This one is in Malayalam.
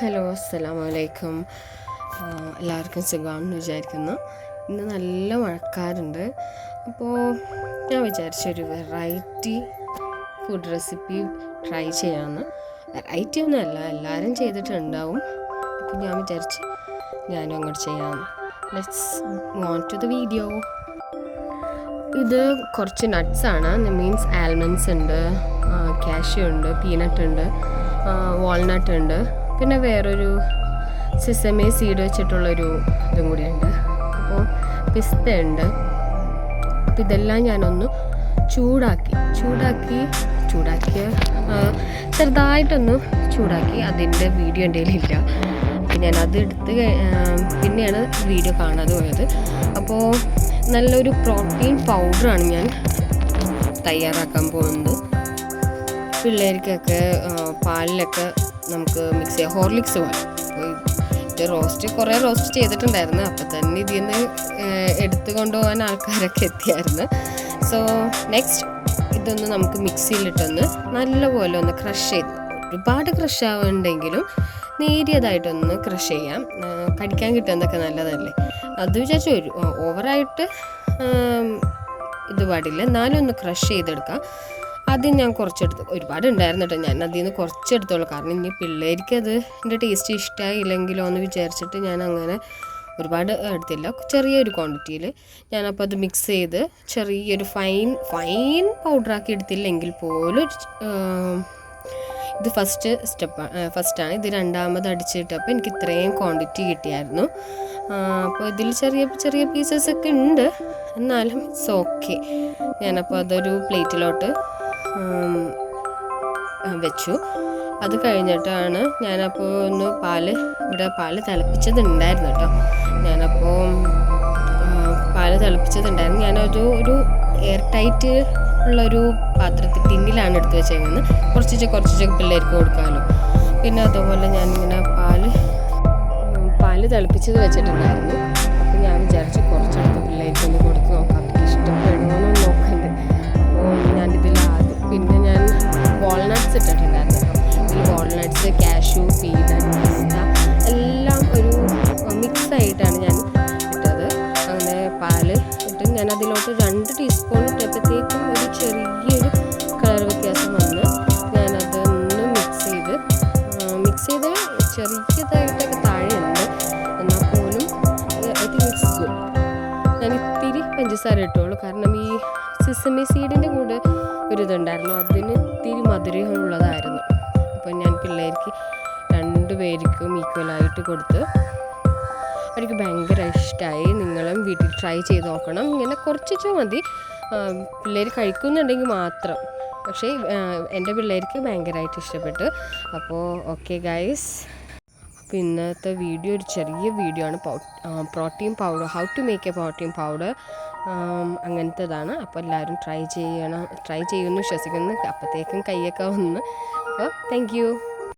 ഹലോ അസ്സലാമലൈക്കും. എല്ലാവർക്കും സുഖമാണെന്ന് വിചാരിക്കുന്നു. ഇന്ന് നല്ല മഴക്കാറുണ്ട്. അപ്പോൾ ഞാൻ വിചാരിച്ചൊരു വെറൈറ്റി ഫുഡ് റെസിപ്പി ട്രൈ ചെയ്യാമെന്ന് വെറൈറ്റി ഒന്നുമല്ല എല്ലാവരും ചെയ്തിട്ടുണ്ടാവും. അപ്പോൾ ഞാൻ വിചാരിച്ച് ഞാനും അങ്ങോട്ട് ചെയ്യാമെന്ന് let's on to the video ഇത് കുറച്ച് നട്ട്സാണ് മീൻസ് ആൽമണ്ട്സ് ഉണ്ട് കാഷ്യൂ ഉണ്ട് പീനട്ട് ഉണ്ട് വാൾനട്ട് ഉണ്ട്. പിന്നെ വേറൊരു സിസമേ സീഡ് വെച്ചിട്ടുള്ളൊരു ഇതും കൂടിയുണ്ട്. അപ്പോൾ പിസ്ത ഉണ്ട് അപ്പോൾ ഇതെല്ലാം ഞാനൊന്ന് ചൂടാക്കി ചൂടാക്കി ചൂടാക്കിയ ചെറുതായിട്ടൊന്ന് ചൂടാക്കി അതിന്റെ വീഡിയോ എന്റെ ഇല്ല അപ്പം ഞാൻ അത് എടുത്ത് പിന്നെയാണ് വീഡിയോ കാണാതെ പോയത്. അപ്പോൾ നല്ലൊരു പ്രോട്ടീൻ പൗഡറാണ് ഞാൻ തയ്യാറാക്കാൻ പോകുന്നത്. പിള്ളേർക്കൊക്കെ പാലിലൊക്കെ നമുക്ക് മിക്സ് ചെയ്യാം. ഹോർലിക്സ് അപ്പോൾ ഇത് റോസ്റ്റ് കുറേ റോസ്റ്റ് ചെയ്തിട്ടുണ്ടായിരുന്നു. അപ്പം തന്നെ ഇതിൽ നിന്ന് എടുത്തു കൊണ്ടുപോകാൻ ആൾക്കാരൊക്കെ എത്തിയായിരുന്നു. സോ നെക്സ്റ്റ് ഇതൊന്ന് നമുക്ക് മിക്സിയിലിട്ടൊന്ന് നല്ലപോലെ ഒന്ന് ക്രഷ് ചെയ്ത് ഒരുപാട് ക്രഷ് ആവുന്നുണ്ടെങ്കിലും നേരിയതായിട്ടൊന്ന് ക്രഷ് ചെയ്യാം. കടിക്കാൻ കിട്ടുന്നതൊക്കെ നല്ലതല്ലേ? അത് വിചാരിച്ചു ഒരു ഓവറായിട്ട് ഇത് പാടില്ല. എന്നാലും ഒന്ന് ക്രഷ് ചെയ്തെടുക്കാം. ആദ്യം ഞാൻ കുറച്ചെടുത്ത് ഒരുപാട് ഉണ്ടായിരുന്നു കേട്ടോ. ഞാൻ അതിൽ നിന്ന് കുറച്ചെടുത്തോളൂ. കാരണം ഇനി പിള്ളേർക്ക് അത് എന്റെ ടേസ്റ്റ് ഇഷ്ടമായില്ലെങ്കിലോ എന്ന് വിചാരിച്ചിട്ട് ഞാൻ അങ്ങനെ ഒരുപാട് എടുത്തില്ല. ചെറിയൊരു ക്വാണ്ടിറ്റിയിൽ ഞാനപ്പോൾ അത് മിക്സ് ചെയ്ത് ചെറിയൊരു ഫൈൻ ഫൈൻ പൗഡറാക്കി എടുത്തില്ലെങ്കിൽ പോലും ഇത് ഫസ്റ്റ് സ്റ്റെപ്പ് ഫസ്റ്റാണ് ഇത് രണ്ടാമത് അടിച്ചിട്ടപ്പോൾ എനിക്ക് ഇത്രയും ക്വാണ്ടിറ്റി കിട്ടിയായിരുന്നു. അപ്പോൾ ഇതിൽ ചെറിയ ചെറിയ പീസസ് ഒക്കെ ഉണ്ട്. എന്നാലും ഇറ്റ്സ് ഓക്കെ ഞാനപ്പോൾ അതൊരു പ്ലേറ്റിലോട്ട് വെച്ചു. അത് കഴിഞ്ഞിട്ടാണ് ഞാനപ്പോൾ ഒന്ന് പാൽ ഇവിടെ പാൽ തിളപ്പിച്ചതുണ്ടായിരുന്നു കേട്ടോ. ഞാനപ്പോൾ പാൽ തിളപ്പിച്ചതുണ്ടായിരുന്നു. ഞാനൊരു ഒരു എയർ ടൈറ്റ് ഉള്ളൊരു പാത്രത്തിൽ ടിന്നിലാണ് എടുത്ത് വെച്ചേക്കുന്നത്. കുറച്ച് കുറച്ച് പിള്ളേർക്ക് കൊടുക്കാമല്ലോ. പിന്നെ അതുപോലെ ഞാനിങ്ങനെ പാൽ പാൽ തിളപ്പിച്ചത് വെച്ചിട്ടുണ്ടായിരുന്നു. അപ്പോൾ ഞാൻ വിചാരിച്ചു കുറച്ചെടുത്ത് പിള്ളേർക്ക് ഒന്ന് കൊടുത്ത് അതിലോട്ട് രണ്ട് ടീസ്പൂൺ ഇട്ടപ്പോഴത്തേക്കും ഒരു ചെറിയൊരു കളർ വ്യത്യാസം വന്ന് ഞാനത് ഒന്ന് മിക്സ് ചെയ്ത് മിക്സ് ചെയ്ത് ചെറിയതായിട്ടൊക്കെ താഴെയുണ്ട്. എന്നാൽ പോലും ഐ തിങ്ക് ഇറ്റ്സ് ഞാൻ ഇത്തിരി പഞ്ചസാര ഇട്ടുള്ളൂ കാരണം ഈ സിസമി സീഡിന്റെ കൂടെ ഒരു ഇതുണ്ടായിരുന്നു. അതിന് ഇത്തിരി മധുരമുള്ളതായിരുന്നു. അപ്പോൾ ഞാൻ പിള്ളേർക്ക് രണ്ട് പേർക്കും ഈക്വലായിട്ട് കൊടുത്ത് അവർക്ക് ഭയങ്കര ഇഷ്ടമായി നിങ്ങളും വീട്ടിൽ ട്രൈ ചെയ്ത് നോക്കണം. ഇങ്ങനെ കുറച്ചു മതി. പിള്ളേർ കഴിക്കുന്നുണ്ടെങ്കിൽ മാത്രം. പക്ഷേ എന്റെ പിള്ളേർക്ക് ഭയങ്കരമായിട്ട് ഇഷ്ടപ്പെട്ടു. അപ്പോൾ ഓക്കെ ഗൈസ് അപ്പോൾ ഇന്നത്തെ വീഡിയോ ഒരു ചെറിയ വീഡിയോ ആണ്. Protein powder how to make a protein powder അങ്ങനത്തേതാണ്. അപ്പോൾ എല്ലാവരും ട്രൈ ചെയ്യണം. ട്രൈ ചെയ്യുമെന്ന് വിശ്വസിക്കുന്നു അപ്പോഴത്തേക്കും കൈയൊക്കെ വന്ന്. അപ്പോൾ താങ്ക്